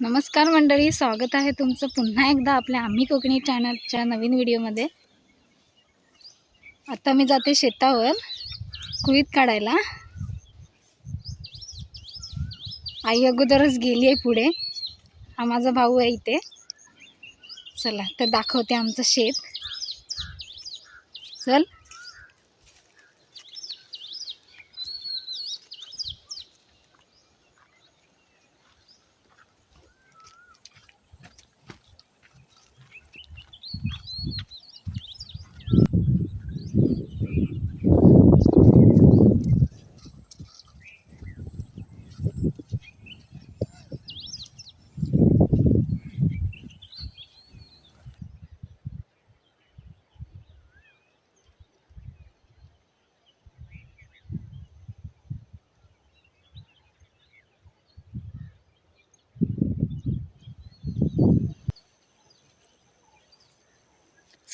नमस्कार मंडळी स्वागत आहे तुमचं पुन्हा एकदा आपल्या आम्ही कोकणी चॅनलच्या नवीन व्हिडिओमध्ये. आता मी जाते शेतावर कुळीत काढायला. आई अगोदरच गेली आहे पुढे. हा माझा भाऊ आहे इथे. चला तर दाखवते आमचं शेत. चल.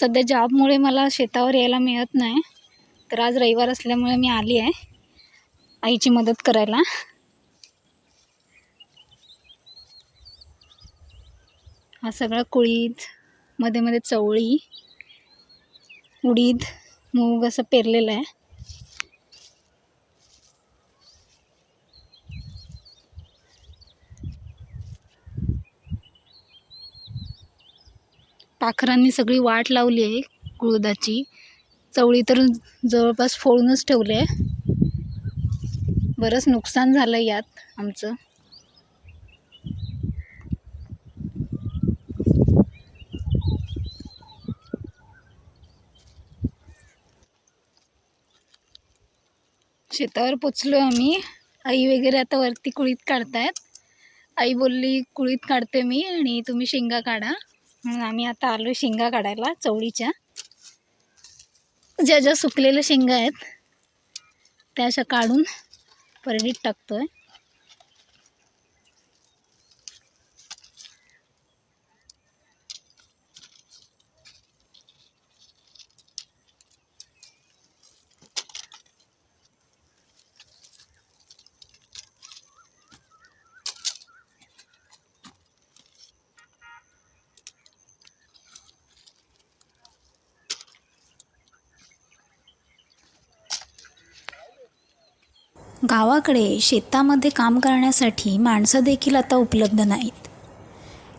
सध्या जॉबमुळे मला शेतावर यायला मिळत नाही. तर आज रविवार असल्यामुळे मी आली आहे आईची मदत करायला. हा सगळा कुळीदमध्ये मध्ये चवळी उडीद मूग असं पेरलेलं आहे. पाखरांनी सगळी वाट लावली आहे कुळदाची चवळी तर जवळपास फोडूनच ठेवले आहे. बरंच नुकसान झालं यात आमचं. शेतावर पोचलो आम्ही. आई वगैरे आता वरती कुळीत काढतायत. आई बोलली कुळीत काढते मी आणि तुम्ही शेंगा काढा. म्हणून आम्ही आता आलो शेंगा काढायला चवळीच्या. ज्या ज्या सुकलेल्या शेंगा आहेत त्या अशा काढून परडीत टाकतोय. गावाकडे शेतामध्ये काम करण्यासाठी माणसं देखील आता उपलब्ध नाहीत.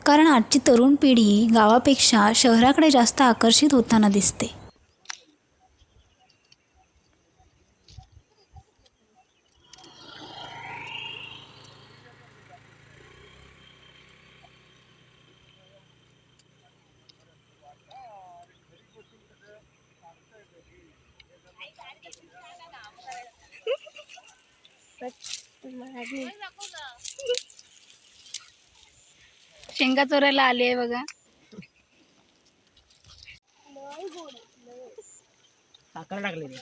कारण आजची तरुण पिढी गावापेक्षा शहराकडे जास्त आकर्षित होताना दिसते. शेंगा चोरायला आली आहे बघा. साखर टाकलेली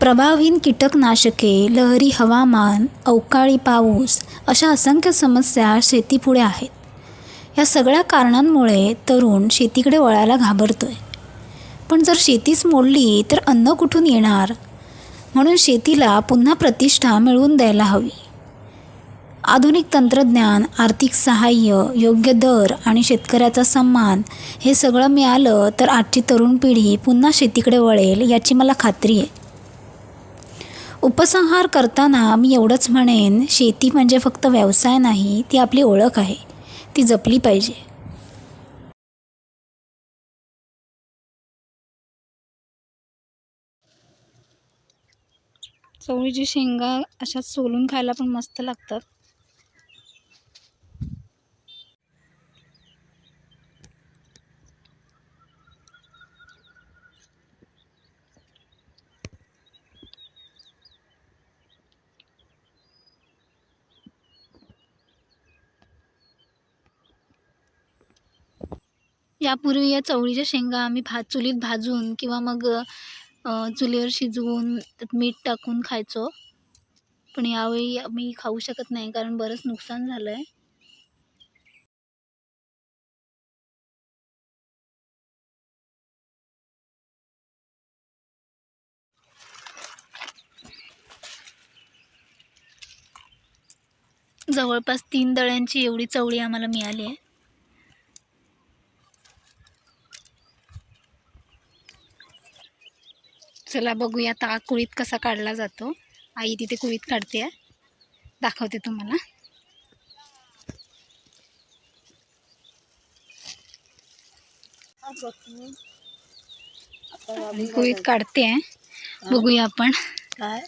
प्रभावहीन कीटकनाशके लहरी हवामान अवकाळी पाऊस अशा असंख्य समस्या शेतीपुढे आहेत. या सगळ्या कारणांमुळे तरुण शेतीकडे वळायला घाबरतो आहे पण जर शेतीच मोडली तर अन्न कुठून येणार? म्हणून शेतीला पुन्हा प्रतिष्ठा मिळवून द्यायला हवी. आधुनिक तंत्रज्ञान आर्थिक सहाय्य योग्य दर आणि शेतकऱ्याचा सन्मान हे सगळं मिळालं तर आजची तरुण पिढी पुन्हा शेतीकडे वळेल याची मला खात्री आहे. उपसंहार करताना मी एवढंच म्हणेन शेती म्हणजे फक्त व्यवसाय नाही ती आपली ओळख आहे. ती जपली पाहिजे. चवळीची शेंगा अशा सोलून खायला पण मस्त लागतात. यापूर्वी या चवळीच्या शेंगा आम्ही भा चुलीत भाजून किंवा मग चुलीवर शिजवून त्यात मीठ टाकून खायचो. पण यावेळी आम्ही खाऊ शकत नाही कारण बरंच नुकसान झालं आहे जवळपास तीन दळ्यांची एवढी चवळी आम्हाला मिळाली आहे. चला बघूया आता कुळीत कसा काढला जातो. आई तिथे कुळीत काढते. आहे दाखवते तुम्हाला. कुळीत काढते. आहे बघूया आपण. काय?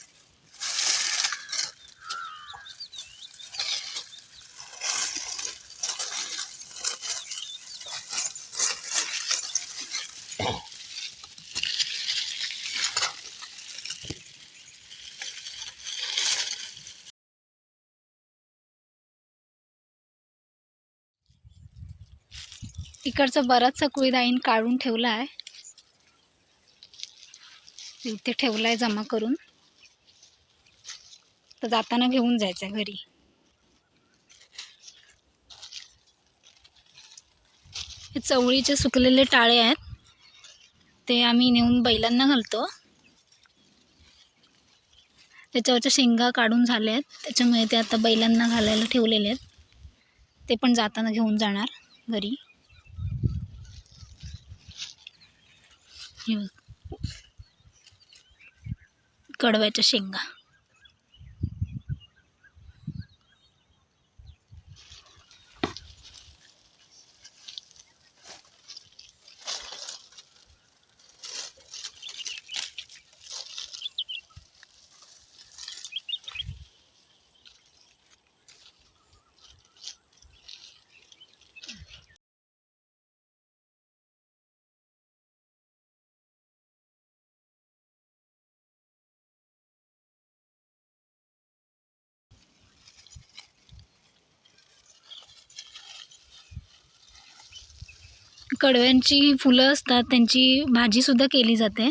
इकडचं बराचसा कुळीदाईन काढून ठेवला आहे. इथे ठेवला आहे जमा करून. तर जाताना घेऊन जायचं आहे घरी. हे चवळीचे सुकलेले टाळे आहेत. ते आम्ही नेऊन बैलांना घालतो. त्याच्यावरच्या शेंगा काढून झाल्या आहेत. त्याच्यामुळे ते आता बैलांना घालायला ठेवलेले आहेत. ते पण जाताना घेऊन जाणार घरी. हे बघ. कडव्यांची फुलं असतात त्यांची भाजीसुद्धा केली जाते.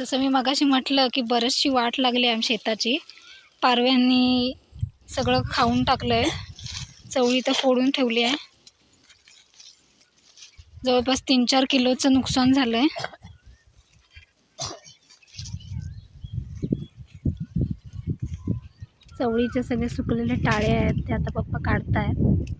जसं मी मगाशी म्हटलं की बरीचशी वाट लागली आहे शेताची. पारव्यांनी सगळं खाऊन टाकलं आहे चवळी तर फोडून ठेवली आहे. जवळपास तीन चार किलोचं नुकसान झालं आहे चवळीचे सगळे सुकलेले टाळे आहेत ते आता पप्पा काढतायत.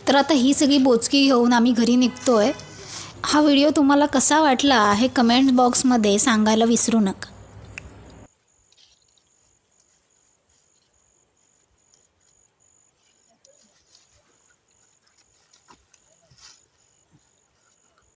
तर आता ही सगळी बोचकी घेऊन आम्ही घरी निघतोय. हा व्हिडिओ तुम्हाला कसा वाटला हे कमेंट बॉक्समध्ये सांगायला विसरू नका.